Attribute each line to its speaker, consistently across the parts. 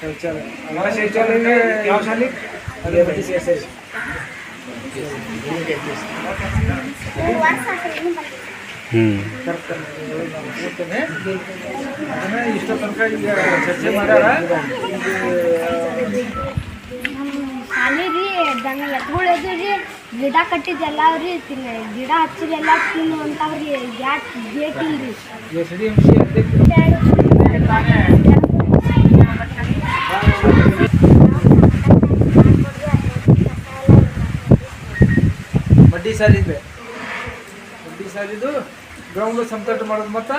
Speaker 1: ಹ್ಞೂ
Speaker 2: ಇಷ್ಟೋ ತನಕ ಈಗ ಚರ್ಚೆ ಮಾಡ್ಯಾರ
Speaker 3: ಶಾಲೆ ರೀ ದನ ಎತ್ಗಳು ಎದ್ದು ರೀ ಗಿಡ ಕಟ್ಟಿದ್ದೆಲ್ಲ ರೀ ತಿನ್ನ ಗಿಡ ಹಚ್ಚಿದೆಲ್ಲ ತಿನ್ನುವಂಥವ್ರಿ ಗ್ಯಾಟ್ ಗೇಟ್ ಇಲ್ರಿ
Speaker 2: ಎಸ್ ಡಿ ಎಂ ಸಿ ಅಧ್ಯಕ್ಷ ಸಾಲಿದು ಗ್ರೌಂಡ್ ಮಾಡೋದು ಮತ್ತ?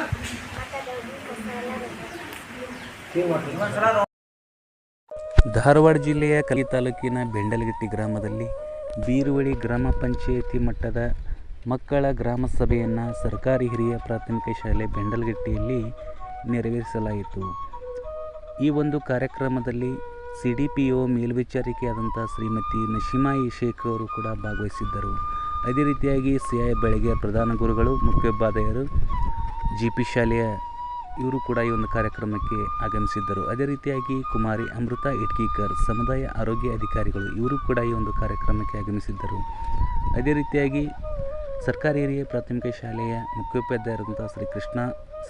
Speaker 1: ಧಾರವಾಡ ಜಿಲ್ಲೆಯ ಕಲಿ ತಾಲೂಕಿನ ಬೆಂಡಲಗಿಟ್ಟಿ ಗ್ರಾಮದಲ್ಲಿ ಬೀರುವಳಿ ಗ್ರಾಮ ಪಂಚಾಯಿತಿ ಮಟ್ಟದ ಮಕ್ಕಳ ಗ್ರಾಮ ಸಭೆಯನ್ನು ಸರ್ಕಾರಿ ಹಿರಿಯ ಪ್ರಾಥಮಿಕ ಶಾಲೆ ಬೆಂಡಲಗಿಟ್ಟಿಯಲ್ಲಿ ನೆರವೇರಿಸಲಾಯಿತು. ಈ ಒಂದು ಕಾರ್ಯಕ್ರಮದಲ್ಲಿ ಸಿ ಡಿ ಪಿ ಒ ಮೇಲ್ವಿಚಾರಿಕೆಯಾದಂಥ ಶ್ರೀಮತಿ ನಶೀಮಾಯಿ ಶೇಖ್ ಅವರು ಕೂಡ ಭಾಗವಹಿಸಿದ್ದರು. ಅದೇ ರೀತಿಯಾಗಿ ಸಿ ಐ ಬೆಳಗ್ಗೆ ಪ್ರಧಾನ ಗುರುಗಳು ಮುಖ್ಯೋಪಾಧ್ಯಾಯರು ಜಿ ಪಿ ಶಾಲೆಯ ಇವರು ಕೂಡ ಈ ಒಂದು ಕಾರ್ಯಕ್ರಮಕ್ಕೆ ಆಗಮಿಸಿದ್ದರು. ಅದೇ ರೀತಿಯಾಗಿ ಕುಮಾರಿ ಅಮೃತ ಇಟ್ಕೀಕರ್, ಸಮುದಾಯ ಆರೋಗ್ಯ ಅಧಿಕಾರಿಗಳು ಇವರು ಕೂಡ ಈ ಒಂದು ಕಾರ್ಯಕ್ರಮಕ್ಕೆ ಆಗಮಿಸಿದ್ದರು. ಅದೇ ರೀತಿಯಾಗಿ ಸರ್ಕಾರಿ ಹಿರಿಯ ಪ್ರಾಥಮಿಕ ಶಾಲೆಯ ಮುಖ್ಯೋಪಾಧ್ಯಾಯರಾದಂಥ ಶ್ರೀ ಕೃಷ್ಣ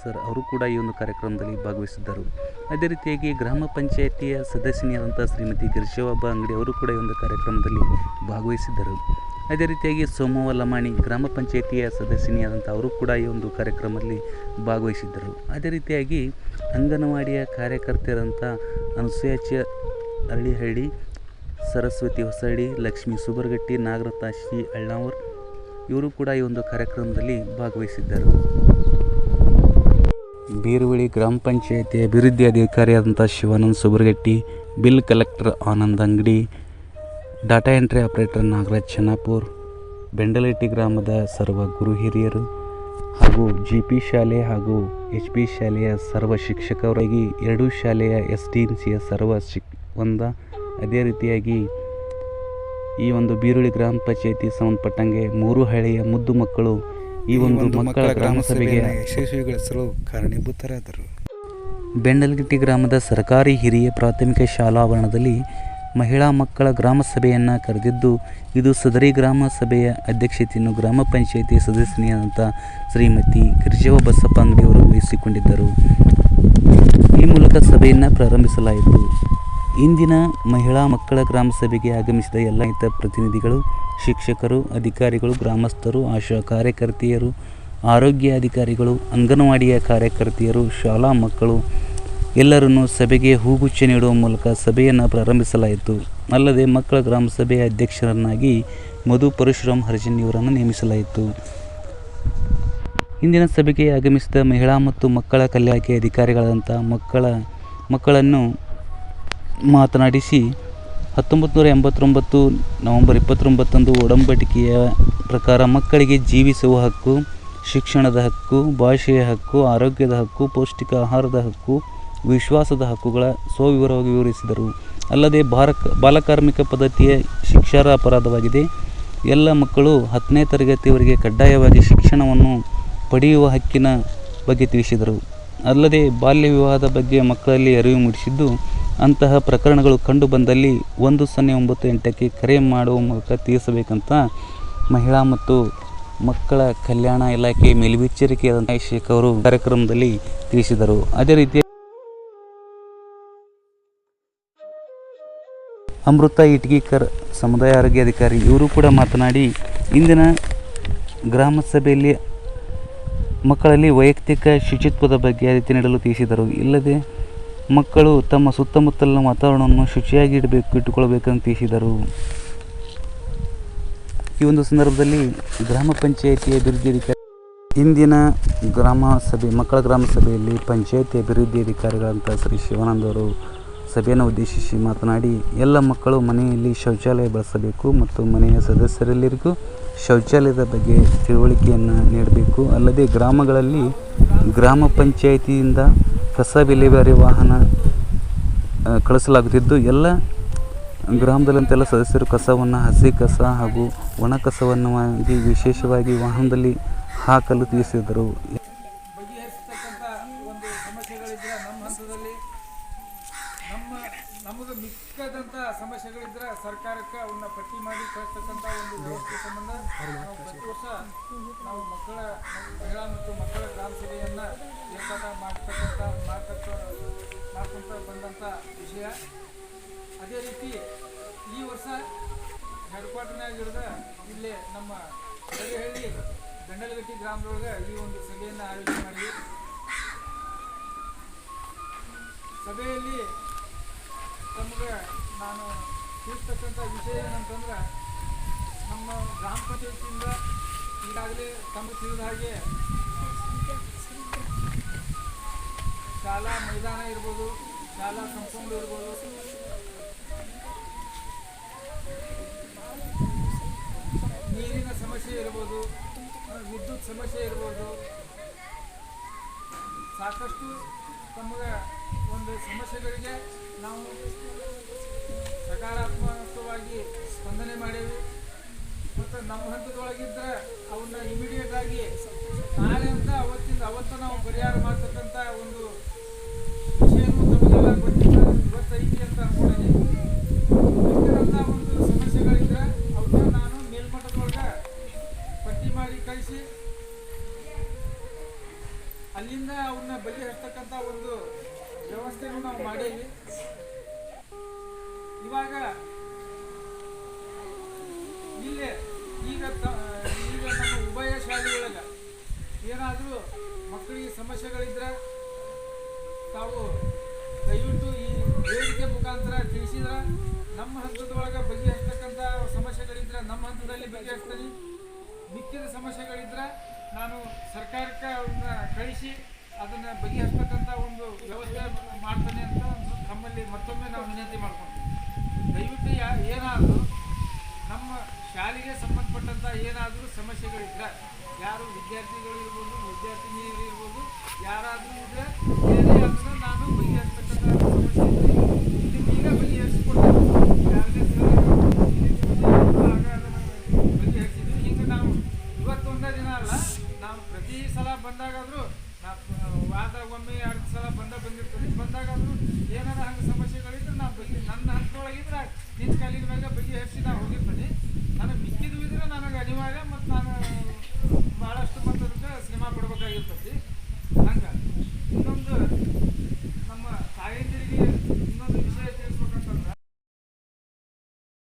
Speaker 1: ಸರ್ ಅವರು ಕೂಡ ಈ ಒಂದು ಕಾರ್ಯಕ್ರಮದಲ್ಲಿ ಭಾಗವಹಿಸಿದ್ದರು. ಅದೇ ರೀತಿಯಾಗಿ ಗ್ರಾಮ ಪಂಚಾಯಿತಿಯ ಸದಸ್ಯನಿಯಾದಂಥ ಶ್ರೀಮತಿ ಗಿರಿಶವಬ್ಬ ಅಂಗಡಿ ಅವರು ಕೂಡ ಈ ಒಂದು ಕಾರ್ಯಕ್ರಮದಲ್ಲಿ ಭಾಗವಹಿಸಿದ್ದರು. ಅದೇ ರೀತಿಯಾಗಿ ಸೋಮವ್ವ ಲಮಾಣಿ ಗ್ರಾಮ ಪಂಚಾಯಿತಿಯ ಸದಸ್ಯನಿಯಾದಂಥ ಅವರು ಕೂಡ ಈ ಒಂದು ಕಾರ್ಯಕ್ರಮದಲ್ಲಿ ಭಾಗವಹಿಸಿದ್ದರು. ಅದೇ ರೀತಿಯಾಗಿ ಅಂಗನವಾಡಿಯ ಕಾರ್ಯಕರ್ತೆಯರಂಥ ಅನುಸೂಯಾಚ ಹಳ್ಳಿಹಳ್ಳಿ ಸರಸ್ವತಿ ಹೊಸಳ್ಳಿ, ಲಕ್ಷ್ಮೀ ಸುಬರ್ಗಟ್ಟಿ ನಾಗರತ್ನ ಶ್ರೀ ಅಳ್ಳಾವರ್ ಇವರು ಕೂಡ ಈ ಒಂದು ಕಾರ್ಯಕ್ರಮದಲ್ಲಿ ಭಾಗವಹಿಸಿದ್ದರು. ಬೀರುವಳಿ ಗ್ರಾಮ ಪಂಚಾಯಿತಿ ಅಭಿವೃದ್ಧಿ ಅಧಿಕಾರಿಯಾದಂಥ Shivananda Subargatti bill collector Anand Angadi data entry operator Nagaraj Chennapur Bendalatti ಗ್ರಾಮದ ಸರ್ವ ಗುರು ಹಿರಿಯರು ಹಾಗೂ ಜಿ ಪಿ ಶಾಲೆ ಹಾಗೂ ಎಚ್ ಪಿ ಶಾಲೆಯ ಸರ್ವ ಶಿಕ್ಷಕರಾಗಿ ಎರಡೂ ಶಾಲೆಯ ಎಸ್ ಡಿ ಎನ್ ಸಿಯ ಸರ್ವ ಶಿಕ್ ಒಂದ. ಅದೇ ರೀತಿಯಾಗಿ ಈ ಒಂದು ಬೀರುಳಿ ಗ್ರಾಮ ಪಂಚಾಯಿತಿ ಸಂಬಂಧಪಟ್ಟಂಗೆ ಮೂರು ಹಳೆಯ ಮುದ್ದು ಮಕ್ಕಳು ಈ ಒಂದು ಮಕ್ಕಳ ಗ್ರಾಮ ಸಭೆಗೆ
Speaker 4: ಯಶಸ್ವಿಗೊಳಿಸಲು ಕಾರಣೀಭೂತರಾದರು.
Speaker 1: ಬೆಂಡಲಗಿಟ್ಟಿ ಗ್ರಾಮದ ಸರ್ಕಾರಿ ಹಿರಿಯ ಪ್ರಾಥಮಿಕ ಶಾಲಾ ಆವರಣದಲ್ಲಿ ಮಹಿಳಾ ಮಕ್ಕಳ ಗ್ರಾಮ ಸಭೆಯನ್ನು ಕರೆದಿದ್ದು, ಇದು ಸದರಿ ಗ್ರಾಮ ಸಭೆಯ ಅಧ್ಯಕ್ಷತೆಯನ್ನು ಗ್ರಾಮ ಪಂಚಾಯಿತಿ ಸದಸ್ಯನಿಯಾದಂಥ ಶ್ರೀಮತಿ ಗಿರಿಜವ ಬಸಪ್ಪ ಅಂಗಡಿಯವರು ವಹಿಸಿಕೊಂಡಿದ್ದರು. ಈ ಮೂಲಕ ಸಭೆಯನ್ನು ಪ್ರಾರಂಭಿಸಲಾಯಿತು. ಇಂದಿನ ಮಹಿಳಾ ಮಕ್ಕಳ ಗ್ರಾಮ ಸಭೆಗೆ ಆಗಮಿಸಿದ ಎಲ್ಲ ಹಿತ ಪ್ರತಿನಿಧಿಗಳು, ಶಿಕ್ಷಕರು, ಅಧಿಕಾರಿಗಳು, ಗ್ರಾಮಸ್ಥರು, ಆಶಾ ಕಾರ್ಯಕರ್ತೆಯರು, ಆರೋಗ್ಯ ಅಧಿಕಾರಿಗಳು, ಅಂಗನವಾಡಿಯ ಕಾರ್ಯಕರ್ತೆಯರು, ಶಾಲಾ ಮಕ್ಕಳು ಎಲ್ಲರನ್ನು ಸಭೆಗೆ ಹೂಗುಚ್ಛ ನೀಡುವ ಮೂಲಕ ಸಭೆಯನ್ನು ಪ್ರಾರಂಭಿಸಲಾಯಿತು. ಅಲ್ಲದೆ ಮಕ್ಕಳ ಗ್ರಾಮ ಸಭೆಯ ಅಧ್ಯಕ್ಷರನ್ನಾಗಿ ಮಧು ಪರಶುರಾಮ್ ಹರ್ಜನ್ ಇವರನ್ನು ನೇಮಿಸಲಾಯಿತು. ಇಂದಿನ ಸಭೆಗೆ ಆಗಮಿಸಿದ ಮಹಿಳಾ ಮತ್ತು ಮಕ್ಕಳ ಕಲ್ಯಾಣ ಅಧಿಕಾರಿಗಳಾದಂಥ ಮಕ್ಕಳ, ಮಕ್ಕಳನ್ನು ಮಾತನಾಡಿಸಿ ಹತ್ತೊಂಬತ್ತು ನೂರ ಎಂಬತ್ತೊಂಬತ್ತು ನವೆಂಬರ್ ಇಪ್ಪತ್ತೊಂಬತ್ತಂದು ಒಡಂಬಡಿಕೆಯ ಪ್ರಕಾರ ಮಕ್ಕಳಿಗೆ ಜೀವಿಸುವ ಹಕ್ಕು, ಶಿಕ್ಷಣದ ಹಕ್ಕು, ಭಾಷೆಯ ಹಕ್ಕು, ಆರೋಗ್ಯದ ಹಕ್ಕು ಪೌಷ್ಟಿಕ ಆಹಾರದ ಹಕ್ಕು ವಿಶ್ವಾಸದ ಹಕ್ಕುಗಳ ಸವಿವರವಾಗಿ ವಿವರಿಸಿದರು. ಅಲ್ಲದೆ ಬಾಲಕ ಬಾಲಕಾರ್ಮಿಕ ಪದ್ಧತಿಯ ಶಿಕ್ಷಾರ ಅಪರಾಧವಾಗಿದೆ. ಎಲ್ಲ ಮಕ್ಕಳು ಹತ್ತನೇ ತರಗತಿಯವರೆಗೆ ಕಡ್ಡಾಯವಾಗಿ ಶಿಕ್ಷಣವನ್ನು ಪಡೆಯುವ ಹಕ್ಕಿನ ಬಗ್ಗೆ ತಿಳಿಸಿದರು. ಅಲ್ಲದೆ ಬಾಲ್ಯ ವಿವಾಹದ ಬಗ್ಗೆ ಮಕ್ಕಳಲ್ಲಿ ಅರಿವು ಮೂಡಿಸಿದ್ದು, ಅಂತಹ ಪ್ರಕರಣಗಳು ಕಂಡುಬಂದಲ್ಲಿ ಒಂದು ಸೊನ್ನೆ ಒಂಬತ್ತು ಎಂಟಕ್ಕೆ ಕರೆ ಮಾಡುವ ಮೂಲಕ ತಿಳಿಸಬೇಕಂತ ಮಹಿಳಾ ಮತ್ತು ಮಕ್ಕಳ ಕಲ್ಯಾಣ ಇಲಾಖೆ ಮೇಲ್ವಿಚ್ಚರಿಕೆ ಶೇಖ್ ಅವರು ಕಾರ್ಯಕ್ರಮದಲ್ಲಿ ತಿಳಿಸಿದರು. ಅದೇ ರೀತಿ ಅಮೃತ ಇಟ್ಗೀಕರ್ ಸಮುದಾಯ ಆರೋಗ್ಯ ಅಧಿಕಾರಿ, ಇವರು ಕೂಡ ಮಾತನಾಡಿ, ಇಂದಿನ ಗ್ರಾಮ ಸಭೆಯಲ್ಲಿ ಮಕ್ಕಳಲ್ಲಿ ವೈಯಕ್ತಿಕ ಶುಚಿತ್ವದ ಬಗ್ಗೆ ಅರಿತು ನೀಡಲು ತಿಳಿಸಿದರು. ಇಲ್ಲದೆ ಮಕ್ಕಳು ತಮ್ಮ ಸುತ್ತಮುತ್ತಲಿನ ವಾತಾವರಣವನ್ನು ಶುಚಿಯಾಗಿ ಇಡಬೇಕು, ಇಟ್ಟುಕೊಳ್ಬೇಕಂತ ತಿಳಿಸಿದರು. ಈ ಒಂದು ಸಂದರ್ಭದಲ್ಲಿ ಗ್ರಾಮ ಪಂಚಾಯಿತಿ ಅಭಿವೃದ್ಧಿ ಅಧಿಕಾರಿ, ಇಂದಿನ ಗ್ರಾಮ ಸಭೆ ಮಕ್ಕಳ ಗ್ರಾಮ ಸಭೆಯಲ್ಲಿ ಪಂಚಾಯಿತಿ ಅಭಿವೃದ್ಧಿ ಅಧಿಕಾರಿಗಳಂತ ಶ್ರೀ ಶಿವಾನಂದ್ ಅವರು ಸಭೆಯನ್ನು ಉದ್ದೇಶಿಸಿ ಮಾತನಾಡಿ ಎಲ್ಲ ಮಕ್ಕಳು ಮನೆಯಲ್ಲಿ ಶೌಚಾಲಯ ಬಳಸಬೇಕು ಮತ್ತು ಮನೆಯ ಸದಸ್ಯರೆಲ್ಲರಿಗೂ ಶೌಚಾಲಯದ ಬಗ್ಗೆ ತಿಳುವಳಿಕೆಯನ್ನು ನೀಡಬೇಕು. ಅಲ್ಲದೆ ಗ್ರಾಮಗಳಲ್ಲಿ ಗ್ರಾಮ ಪಂಚಾಯಿತಿಯಿಂದ ಕಸ ವಿಲೇವಾರಿ ವಾಹನ ಕಳಿಸಲಾಗುತ್ತಿದ್ದು. ಎಲ್ಲ ಗ್ರಾಮದಲ್ಲಂತೆಲ್ಲ ಸದಸ್ಯರು ಕಸವನ್ನು, ಹಸಿ ಕಸ ಹಾಗೂ ಒಣ ಕಸವನ್ನು ವಿಶೇಷವಾಗಿ ವಾಹನದಲ್ಲಿ ಹಾಕಲು ತಿಳಿಸಿದರು.
Speaker 2: ಸರ್ಕಾರಕ್ಕೆ ಅವನ್ನ ಪಟ್ಟಿ ಮಾಡಿ ಕಳಿಸ್ತಕ್ಕಂಥ ಒಂದು ವ್ಯವಸ್ಥೆ ಸಂಬಂಧ ನಾವು ಪ್ರತಿ ವರ್ಷ ನಾವು ಮಕ್ಕಳ, ಮಹಿಳಾ ಮತ್ತು ಮಕ್ಕಳ ಗ್ರಾಮ ಸಭೆಯನ್ನು ಏರ್ಪಾಟ ಮಾಡ್ತಕ್ಕಂಥ, ಮಾಡ್ತಕ್ಕ, ಮಾಡ್ಕೊಂತ ಬಂದಂಥ ವಿಷಯ. ಅದೇ ರೀತಿ ಈ ವರ್ಷ ಹೆಡ್ ಕ್ವಾರ್ಟರ್ನಾಗ ಹಿಡಿದ ಇಲ್ಲೇ ನಮ್ಮ ಹಳ್ಳಿ ಗಂಡಲಗಟ್ಟಿ ಗ್ರಾಮದೊಳಗೆ ಈ ಒಂದು ಸಭೆಯನ್ನು ಆಯೋಜನೆ ಮಾಡಿ ಸಭೆಯಲ್ಲಿ ತಮಗೆ ನಾನು ತಿಳಿಸ್ತಕ್ಕಂಥ ವಿಷಯ ಏನಂತಂದ್ರೆ, ನಮ್ಮ ಗ್ರಾಮ ಪಂಚಾಯತಿಯಿಂದ ಈಗಾಗಲೇ ತಮಗೆ ತಿಳಿದ ಹಾಗೆ ಶಾಲಾ ಮೈದಾನ ಇರ್ಬೋದು, ಶಾಲಾ ಸಂಪೂರ್ಣ ಇರ್ಬೋದು. ನೀರಿನ ಸಮಸ್ಯೆ ಇರ್ಬೋದು, ವಿದ್ಯುತ್ ಸಮಸ್ಯೆ ಇರ್ಬೋದು. ಸಾಕಷ್ಟು ತಮಗೆ ಒಂದು ಸಮಸ್ಯೆಗಳಿಗೆ ನಾವು ಸಕಾರಾತ್ಮಕವಾಗಿ ಸ್ಪಂದನೆ ಮಾಡೇವಿ ಮತ್ತು ನಮ್ಮ ಹಂತದೊಳಗಿದ್ರೆ ಅವನ್ನ ಇಮಿಡಿಯೇಟ್ ಆಗಿ ನಾಳೆ ಅಂತ ಅವತ್ತಿಂದ ಅವತ್ತು ನಾವು ಪರಿಹಾರ ಮಾಡ್ತಕ್ಕಂಥ ಒಂದು ವಿಷಯನೂ ಗೊತ್ತಿಲ್ಲ. ಗೊತ್ತೈತಿ ಅಂತ ಅನ್ಕೊಂಡಿದ್ದೀನಿ. ಇದ್ದಿರಂಥ ಒಂದು ಸಮಸ್ಯೆಗಳಿದ್ರೆ ಅವನ್ನ ನಾನು ಮೇಲ್ಮಟ್ಟದೊಳಗೆ ಪಟ್ಟಿ ಮಾಡಿ ಕಳಿಸಿ. ಅಲ್ಲಿಂದ ಅವನ್ನ ಬಗೆಹರಿಸ್ತಕ್ಕಂಥ ಒಂದು ವ್ಯವಸ್ಥೆಯನ್ನು ನಾವು ಮಾಡೇವಿ ಇವಾಗ ಇಲ್ಲಿ, ಈಗ ಈಗ ನಮ್ಮ ಉಭಯ ಶಾಲೆಯೊಳಗೆ ಏನಾದರೂ ಮಕ್ಕಳಿಗೆ ಸಮಸ್ಯೆಗಳಿದ್ರೆ ತಾವು ದಯವಿಟ್ಟು ಈ ವೇದಿಕೆ ಮುಖಾಂತರ ತಿಳಿಸಿದ್ರೆ ನಮ್ಮ ಹಂತದೊಳಗೆ ಬಗೆಹರಿಸ್ತಕ್ಕಂಥ ಸಮಸ್ಯೆಗಳಿದ್ರೆ ನಮ್ಮ ಹಂತದಲ್ಲಿ ಬಗೆಹರಿಸ್ತೀನಿ. ಮಿಕ್ಕಿದ ಸಮಸ್ಯೆಗಳಿದ್ರೆ ನಾನು ಸರ್ಕಾರಕ್ಕೆ ಅವನ್ನ ಕಳಿಸಿ ಅದನ್ನು ಬಗೆಹರಿಸ್ತಕ್ಕಂಥ ಒಂದು ವ್ಯವಸ್ಥೆ ಮಾಡ್ತೇನೆ ಅಂತ ನಮ್ಮಲ್ಲಿ ಮತ್ತೊಮ್ಮೆ ನಾವು ವಿನಂತಿ ಮಾಡ್ಕೊಂತೀವಿ ದಯವಿಟ್ಟು ಯಾ ಏನಾದರೂ ನಮ್ಮ ಶಾಲೆಗೆ ಸಂಬಂಧಪಟ್ಟಂಥ ಏನಾದರೂ ಸಮಸ್ಯೆಗಳಿದ್ರೆ, ಯಾರು ವಿದ್ಯಾರ್ಥಿಗಳು ಇರ್ಬೋದು ಇರ್ಬೋದು, ಯಾರಾದರೂ ಇದ್ರೆ, ಏನೇ ಅದನ್ನು ನಾನು ಬಗೆಹರಿಸ್ತಕ್ಕಂಥ ಸಮಸ್ಯೆ ಇದ್ರೆ ಇಲ್ಲಿ ಈಗ ಬಗೆಹರಿಸಿಕೊಡ್ತೇನೆ ಈಗಾಗಲೇ ಸರ್ ಇಲ್ಲಿ ಮುಂದೆ ಆಗ ಅದನ್ನು ಬಗೆಹರಿಸಿದ್ವಿ ಹಿಂಗೆ ನಾವು ಇವತ್ತೊಂದೇ ದಿನ ಅಲ್ಲ ನಾವು ಪ್ರತಿ ಸಲ ಬಂದಾಗಾದರೂ ನಾವು ವಾರ ಒಮ್ಮೆ ಎರಡು ಸಲ ಬಂದ ಬಂದಿರ್ತೀವಿ ಬಂದಾಗಾದರೂ ಏನಾರ ಹಂಗೆ ಸಮಸ್ಯೆಗಳಿದ್ರೆ ನಾವು ಬಗೆ ನನ್ನ ಹಂತದೊಳಗಿದ್ರೆ ನಿನ್ನ ಕಾಲಿನ ಮ್ಯಾಗ ಹೋಗಿರ್ತೀನಿ. ನನಗೆ ಮಿಕ್ಕಿದ್ವು ಇದ್ರೆ ನನಗೆ ಅನಿವಾರ್ಯ ಮತ್ತು ನಾನು ಭಾಳಷ್ಟು ಮತ್ತು ಸಿನಿಮಾ ಶ್ರಮ ಪಡ್ಬೇಕಾಗಿರ್ತೈತಿ ಹಂಗೆ.